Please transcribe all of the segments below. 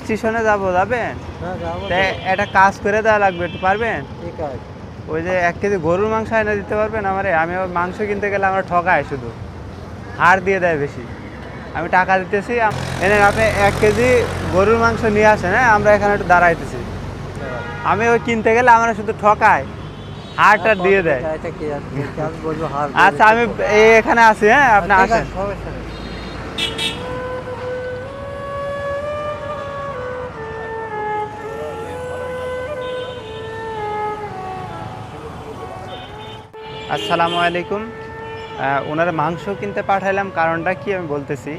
স্টেশনে যাব যাবেন? হ্যাঁ একটা কাজ করে দেওয়া লাগবে একটু পারবেন? ওই যে এক কেজি গরুর মাংস এনে দিতে পারবেন আমারে? আমি মাংস কিনতে গেলে আমরা ঠকায় শুধু। হাড় দিয়ে দেয় বেশি। আমি টাকা দিতেছি এনে আপনি এক কেজি গরুর মাংস নিয়ে আসেন হ্যাঁ? আমরা এখানে একটু দাঁড়াইতেছি। আমি ওই কিনতে গেলে আমরা শুধু ঠকায় হাড়টা দিয়ে দেয়। এটা হার আচ্ছা আমি এখানে আছি হ্যাঁ? আপনি আসেন। আসসালামু আলাইকুম। ওনার মাংস কিনতে পাঠাইলাম, কারণটা কি আমি বলতেছি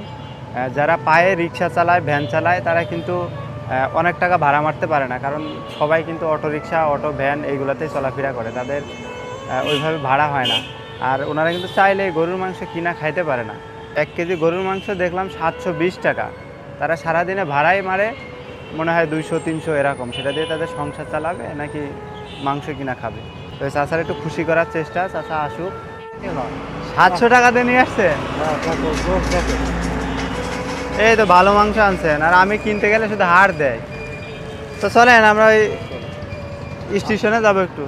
যারা পায়ে রিক্সা চালায়, ভ্যান চালায়, তারা কিন্তু অনেক টাকা ভাড়া মারতে পারে না, কারণ সবাই কিন্তু অটো রিক্সা অটো, ভ্যান এইগুলোতেই চলাফেরা করে, তাদের ওইভাবে ভাড়া হয় না। আর ওনারা কিন্তু চাইলে গরুর মাংস কিনা খাইতে পারে না। এক কেজি গরুর মাংস দেখলাম সাতশো বিশ টাকা। তারা সারাদিনে ভাড়াই মারে মনে হয় দুইশো, তিনশো এরকম। সেটা দিয়ে তাদের সংসার চালাবে নাকি মাংস কিনা খাবে? তো চাচার একটু খুশি করার চেষ্টা, চাচা আসুক। সাতশো টাকা দিয়ে নিয়ে দেখো এই তো ভালো মাংস আনছেন, আর আমি কিনতে গেলে শুধু হাড় দেয়। তো চলেন, আমরা ওই স্টেশনে যাব একটু।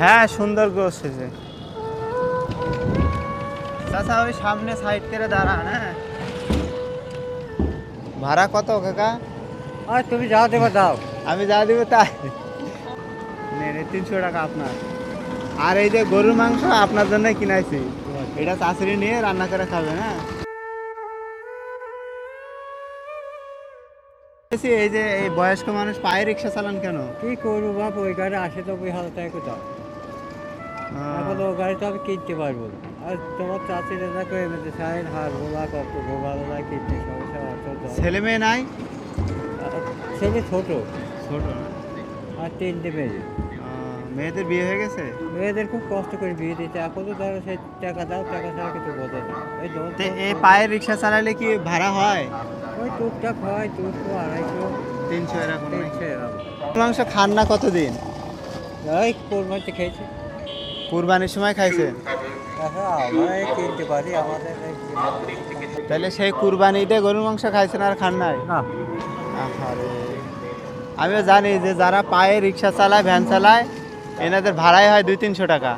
হ্যাঁ সুন্দর হয়েছে চাচা, ওই সামনে সাইড করে দাঁড়ান হ্যাঁ। ভাড়া কত কাকা? আর তুমি যাও দেবো দাও। আমি যা দিব তাই। নেন তিনশো টাকা আপনার। আর এই যে গরুর মাংস আপনার জন্য কিনাইছি। এটা চাষরি নিয়ে রান্না করে খাবে না? এই যে এই বয়স্ক মানুষ পায়ে রিক্সা চালান কেন? কি করব বাপ ওই গাড়ি আসে তো ওই হালতে কোথাও। এখন ও গাড়ি তো আমি কিনতে পারব না। আর তোমার চাষিরা দেখো এমনিতে সাইন হার গোলা কত না কিনতে সমস্যা। ছেলে মেয়ে নাই? ছেলে ছোট। ছোট আর তিনটে মেয়ে। মেয়েদের বিয়ে হয়ে গেছে? মেয়েদের খুব কষ্ট করে বিয়ে দিতে এখন তো ধরো সে টাকা দাও টাকা ছাড়া কিছু বোঝে না। এই তো এই পায়ে রিক্সা চালালে কি ভাড়া হয়? ওই টুকটাক হয় দুশো আড়াইশো। তিনশো এরকম তিনশো এরকম। মাংস খান না কতদিন? ওই কোরবানিতে খেয়েছি। কুরবানির সময় খাইছে? আমরা এই কিনতে পারি আমাদের তাহলে সেই কুরবানিতে গরুর মাংস খাইছেন আর খান নাই? না। আমিও জানি যে যারা পায়ে রিক্সা চালায় ভ্যান চালায় এনাদের ভাড়াই হয় দুই তিনশো টাকা।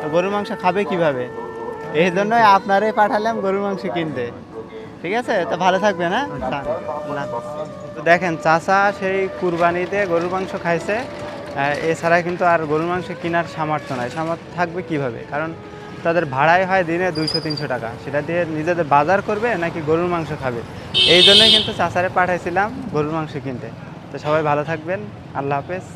তো গরুর মাংস খাবে কীভাবে? এই জন্যই আপনারে পাঠালাম গরুর মাংস কিনতে। ঠিক আছে? তো ভালো থাকবেন হ্যাঁ? না। তো দেখেন চাচা সেই কুরবানিতে গরুর মাংস খাইছে। এছাড়া কিন্তু আর গরুর মাংস কেনার সামর্থ্য নাই। সামর্থ্য থাকবে কীভাবে? কারণ তাদের ভাড়াই হয় দিনে দুইশো, তিনশো টাকা। সেটা দিয়ে নিজেদের বাজার করবে নাকি গরুর মাংস খাবে? এই জন্যই কিন্তু চাচারে পাঠাইছিলাম গরুর মাংস কিনতে। তো সবাই ভালো থাকবেন। আল্লাহ হাফেজ।